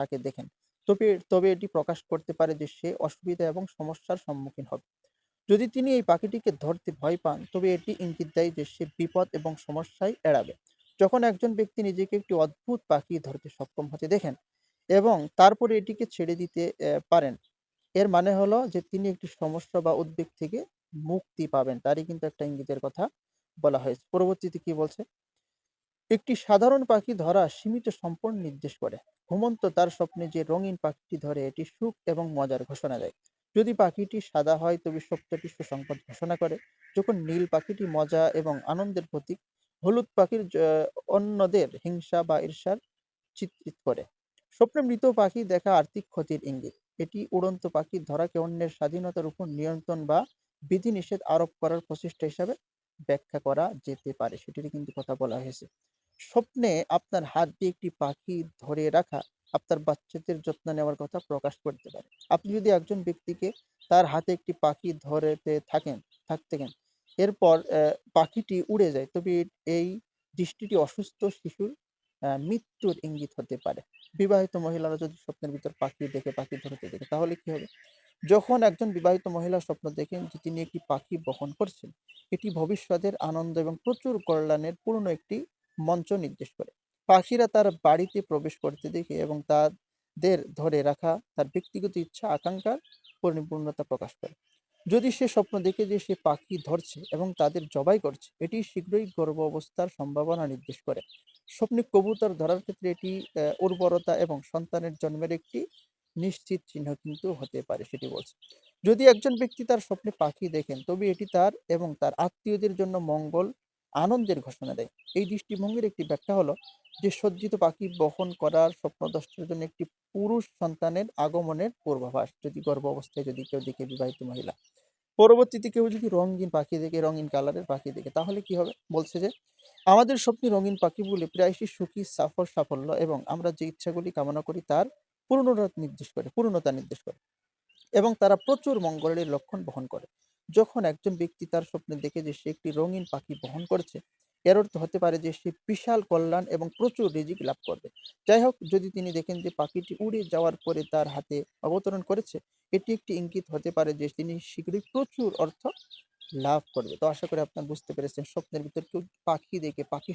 তাকে দেখেন। তবে তবে এটি প্রকাশ করতে পারে যে সে অসুবিধা এবং সমস্যার সম্মুখীন হবে। যদি তিনি এই পাখিটিকে ধরতে ভয় পান, তবে এটি ইঙ্গিত দেয় যে সে বিপদ এবং সমস্যায় এড়াবে। যখন একজন ব্যক্তি নিজেকে একটি অদ্ভুত পাখি ধরতে সক্ষম হতে দেখেন এবং তারপরে এটিকে ছেড়ে দিতে পারেন, এর মানে হলো যে তিনি একটি সমস্যা বা উদ্বেগ থেকে মুক্তি পাবেন, তারই কিন্তু একটা ইঙ্গিতের কথা বলা হয়েছে। পরবর্তীতে কি বলছে? একটি সাধারণ পাখি ধরা সীমিত সম্পদ নির্দেশ করে। ঘুমন্ত তার স্বপ্নে যে রঙিন পাখিটি ধরে, এটি সুখ এবং মজার ঘোষণা দেয়। যদি পাখিটি সাদা হয়, তবে সত্যটি সুসংবাদ ঘোষণা করে। যখন নীল পাখিটি মজা এবং আনন্দের প্রতীক, হলুদ পাখির অন্যদের হিংসা বা ঈর্ষার চিত্রিত করে। স্বপ্নে মৃত পাখি দেখা আর্থিক ক্ষতির ইঙ্গিত। এটি উড়ন্ত পাখি ধরাকে অন্যের স্বাধীনতার উপর নিয়ন্ত্রণ বা বিধিনিষেধ আরোপ করার প্রচেষ্টা হিসাবে ব্যাখ্যা করা যেতে পারে সেটির কিন্তু কথা বলা হয়েছে। স্বপ্নে আপনার হাত দিয়ে একটি পাখি ধরে রাখা আপনার বাচ্চাদের যত্ন নেওয়ার কথা প্রকাশ করতে পারে। আপনি যদি একজন ব্যক্তিকে তার হাতে একটি পাখি ধরেতে থাকেন, থাকতে থাকেন এরপর পাখিটি উড়ে যায়, তবে এই দৃষ্টিটি অসুস্থ শিশুর মৃত্যুর ইঙ্গিত হতে পারে। বিবাহিত মহিলারা যদি স্বপ্নের ভিতর পাখি দেখে, পাখি ধরতে দেখে, তাহলে কি হবে? যখন একজন বিবাহিত মহিলা স্বপ্ন দেখেন যে তিনি একটি পাখি বহন করছেন, এটি ভবিষ্যতের আনন্দ এবং প্রচুর কল্যাণের পূর্ণ একটি মঞ্চ নির্দেশ করে। পাখিরা তার বাড়িতে প্রবেশ করতে দেখে এবং তাদের ধরে রাখা তার ব্যক্তিগত ইচ্ছা, আকাঙ্ক্ষার পরিপূর্ণতা প্রকাশ করে। যদি সে স্বপ্ন দেখে যে সে পাখি ধরছে এবং তাদের জবাই করছে, এটি শীঘ্রই গর্ভ অবস্থার সম্ভাবনা নির্দেশ করে। স্বপ্নে কবুতর ধরার ক্ষেত্রে এটি উর্বরতা এবং সন্তানের জন্মের একটি নিশ্চিত চিহ্ন কিন্তু হতে পারে সেটি বলছে। যদি একজন ব্যক্তি তার স্বপ্নে পাখি দেখেন, তবে এটি তার এবং তার আত্মীয়দের জন্য মঙ্গল আনন্দের ঘোষণা দেয়। এই দৃষ্টিভঙ্গির একটি ব্যাখ্যা হলো যে সজ্জিত পাখি বহন করার স্বপ্নদ্রষ্টার জন্য একটি পুরুষ সন্তানের আগমনের পূর্বাভাস, যদি গর্ভ অবস্থায় যদি কেউ দেখে বিবাহিত মহিলা। পরবর্তীতে কেউ যদি রঙিন পাখি দেখে, রঙিন কালারের পাখি দেখে, তাহলে কি হবে? বলছে যে, আমাদের স্বপ্নে রঙিন পাখিগুলি প্রায়শই সুখী সাফল সাফল্য এবং আমরা যে ইচ্ছাগুলি কামনা করি তার পূর্ণতা নির্দেশ করে, পূর্ণতা নির্দেশ করে এবং তারা প্রচুর মঙ্গলের লক্ষণ বহন করে। যখন একজন ব্যক্তি তার স্বপ্নে দেখে যে সে একটি রঙিন পাখি বহন করছে, এর অর্থ হতে পারে যে সে বিশাল কল্যাণ এবং প্রচুর রিজিক লাভ করবে। যাই হোক, যদি তিনি দেখেন যে পাখিটি উড়ে যাওয়ার পরে তার হাতে অবতরণ করেছে, এটি একটি ইঙ্গিত হতে পারে যে তিনি শীঘ্রই প্রচুর অর্থ লাভ করবে। তো আশা করি আপনার বুঝতে পেরেছেন, স্বপ্নের ভিতর কেউ পাখি দেখে পাখি